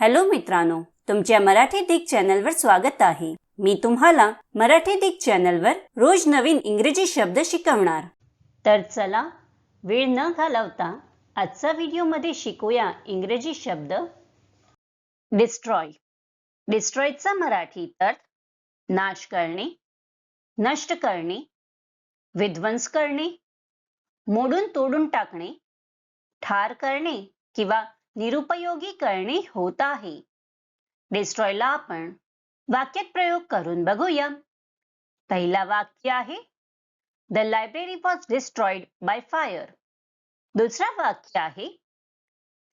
Hello मित्रांनो तुमच्या मराठी दिग चॅनलवर स्वागत आहे. मी तुम्हाला मराठी दिग चॅनलवर रोज नवीन इंग्रजी शब्द शिकवणार. तर चला वेळ न घालवता आजचा व्हिडिओमध्ये शिकूया इंग्रजी शब्द डिस्ट्रॉय डिस्ट्रॉयचा मराठी तर नाश करणे नष्ट करणे विध्वंस करणे मोडून तोडून टाकणे ठार करणे किंवा निरुपयोगी करणे होत आहे. डिस्ट्रॉयला आपण वाक्यात प्रयोग करून बघूया. पहिला वाक्य आहे the library was destroyed by fire दुसरा वाक्य आहे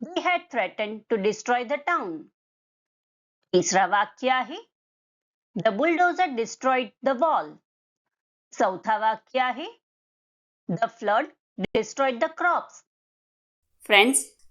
they had threaten to destroy the town तिसरा वाक्य आहे the bulldozer destroyed the wall चौथा वाक्य आहे the flood destroyed the crops friends